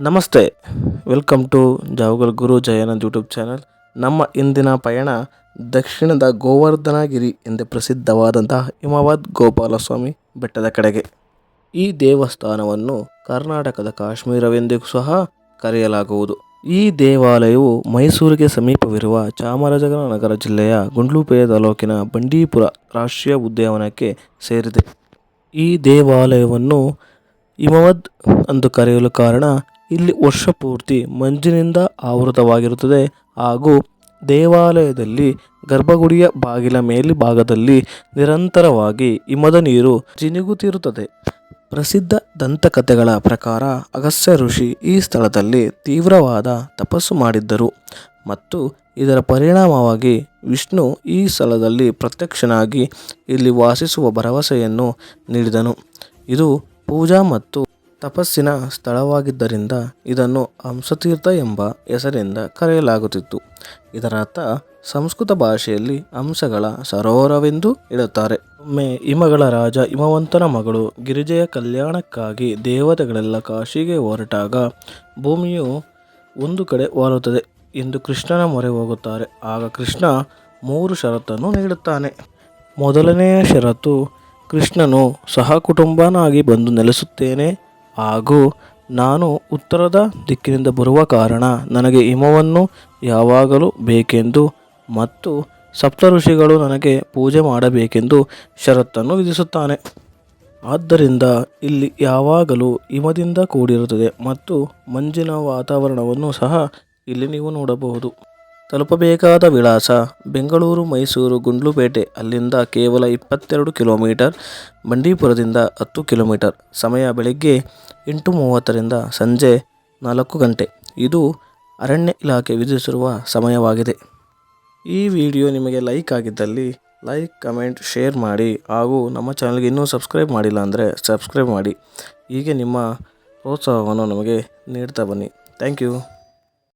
ನಮಸ್ತೆ welcome to Javagal Guru Jayanand YouTube channel ನಮ್ಮ ಇಂದಿನ ಪಯಣ ದಕ್ಷಿಣದ ಗೋವರ್ಧನಗಿರಿ ಎಂದೇ ಪ್ರಸಿದ್ಧವಾದಂತಹ ಹಿಮವದ್ ಗೋಪಾಲಸ್ವಾಮಿ ಬೆಟ್ಟದ ಕಡೆಗೆ. ಈ ದೇವಸ್ಥಾನವನ್ನು ಕರ್ನಾಟಕದ ಕಾಶ್ಮೀರವೆಂದಿಗೂ ಸಹ ಕರೆಯಲಾಗುವುದು. ಈ ದೇವಾಲಯವು ಮೈಸೂರಿಗೆ ಸಮೀಪವಿರುವ ಚಾಮರಾಜನಗರ ಜಿಲ್ಲೆಯ ಗುಂಡ್ಲುಪೇ ತಾಲೂಕಿನ ಬಂಡೀಪುರ ರಾಷ್ಟ್ರೀಯ ಉದ್ಯಾನವನಕ್ಕೆ ಸೇರಿದೆ. ಈ ದೇವಾಲಯವನ್ನು ಹಿಮವದ್ ಎಂದು ಕರೆಯಲು ಕಾರಣ, ಇಲ್ಲಿ ವರ್ಷ ಪೂರ್ತಿ ಮಂಜಿನಿಂದ ಆವೃತವಾಗಿರುತ್ತದೆ. ಹಾಗೂ ದೇವಾಲಯದಲ್ಲಿ ಗರ್ಭಗುಡಿಯ ಬಾಗಿಲ ಮೇಲ್ಭಾಗದಲ್ಲಿ ನಿರಂತರವಾಗಿ ಹಿಮದ ನೀರು ಜಿನುಗುತ್ತಿರುತ್ತದೆ. ಪ್ರಸಿದ್ಧ ದಂತಕಥೆಗಳ ಪ್ರಕಾರ, ಅಗಸ್ತ್ಯ ಋಷಿ ಈ ಸ್ಥಳದಲ್ಲಿ ತೀವ್ರವಾದ ತಪಸ್ಸು ಮಾಡಿದ್ದರು. ಮತ್ತು ಇದರ ಪರಿಣಾಮವಾಗಿ ವಿಷ್ಣು ಈ ಸ್ಥಳದಲ್ಲಿ ಪ್ರತ್ಯಕ್ಷನಾಗಿ ಇಲ್ಲಿ ವಾಸಿಸುವ ಭರವಸೆಯನ್ನು ನೀಡಿದನು. ಇದು ಪೂಜಾ ಮತ್ತು ತಪಸ್ಸಿನ ಸ್ಥಳವಾಗಿದ್ದರಿಂದ ಇದನ್ನು ಹಂಸತೀರ್ಥ ಎಂಬ ಹೆಸರಿಂದ ಕರೆಯಲಾಗುತ್ತಿತ್ತು. ಇದರರ್ಥ, ಸಂಸ್ಕೃತ ಭಾಷೆಯಲ್ಲಿ ಹಂಸಗಳ ಸರೋವರವೆಂದು ಹೇಳುತ್ತಾರೆ. ಒಮ್ಮೆ ಹಿಮಗಳ ರಾಜ ಹಿಮವಂತನ ಮಗಳು ಗಿರಿಜೆಯ ಕಲ್ಯಾಣಕ್ಕಾಗಿ ದೇವತೆಗಳೆಲ್ಲ ಕಾಶಿಗೆ ಹೊರಟಾಗ ಭೂಮಿಯು ಒಂದು ಕಡೆ ವಾಲುತ್ತದೆ ಎಂದು ಕೃಷ್ಣನ ಮೊರೆ ಹೋಗುತ್ತಾರೆ. ಆಗ ಕೃಷ್ಣ ಮೂರು ಷರತ್ತನ್ನು ನೀಡುತ್ತಾನೆ. ಮೊದಲನೆಯ ಷರತ್ತು ಕೃಷ್ಣನು ಸಹಕುಟುಂಬನಾಗಿ ಬಂದು ನೆಲೆಸುತ್ತೇನೆ. ಹಾಗೂ ನಾನು ಉತ್ತರದ ದಿಕ್ಕಿನಿಂದ ಬರುವ ಕಾರಣ ನನಗೆ ಹಿಮವನ್ನು ಯಾವಾಗಲೂ ಬೇಕೆಂದು ಮತ್ತು ಸಪ್ತಋಷಿಗಳು ನನಗೆ ಪೂಜೆ ಮಾಡಬೇಕೆಂದು ಷರತ್ತನ್ನು ವಿಧಿಸುತ್ತಾನೆ. ಆದ್ದರಿಂದ ಇಲ್ಲಿ ಯಾವಾಗಲೂ ಹಿಮದಿಂದ ಕೂಡಿರುತ್ತದೆ ಮತ್ತು ಮಂಜಿನ ವಾತಾವರಣವನ್ನು ಸಹ ಇಲ್ಲಿ ನೀವು ನೋಡಬಹುದು. ತಲುಪಬೇಕಾದ ವಿಳಾಸ ಬೆಂಗಳೂರು, ಮೈಸೂರು, ಗುಂಡ್ಲುಪೇಟೆ, ಅಲ್ಲಿಂದ ಕೇವಲ ಇಪ್ಪತ್ತೆರಡು ಕಿಲೋಮೀಟರ್, ಬಂಡೀಪುರದಿಂದ ಹತ್ತು ಕಿಲೋಮೀಟರ್. ಸಮಯ ಬೆಳಗ್ಗೆ ಎಂಟು ಮೂವತ್ತರಿಂದ ಸಂಜೆ ನಾಲ್ಕು ಗಂಟೆ. ಇದು ಅರಣ್ಯ ಇಲಾಖೆ ವಿಧಿಸಿರುವ ಸಮಯವಾಗಿದೆ. ಈ ವಿಡಿಯೋ ನಿಮಗೆ ಲೈಕ್ ಆಗಿದ್ದಲ್ಲಿ ಲೈಕ್, ಕಮೆಂಟ್, ಶೇರ್ ಮಾಡಿ ಹಾಗೂ ನಮ್ಮ ಚಾನಲ್ಗೆ ಇನ್ನೂ ಸಬ್ಸ್ಕ್ರೈಬ್ ಮಾಡಿಲ್ಲ ಅಂದರೆ ಸಬ್ಸ್ಕ್ರೈಬ್ ಮಾಡಿ. ಹೀಗೆ ನಿಮ್ಮ ಪ್ರೋತ್ಸಾಹವನ್ನು ನಮಗೆ ನೀಡ್ತಾ ಬನ್ನಿ. Thank you.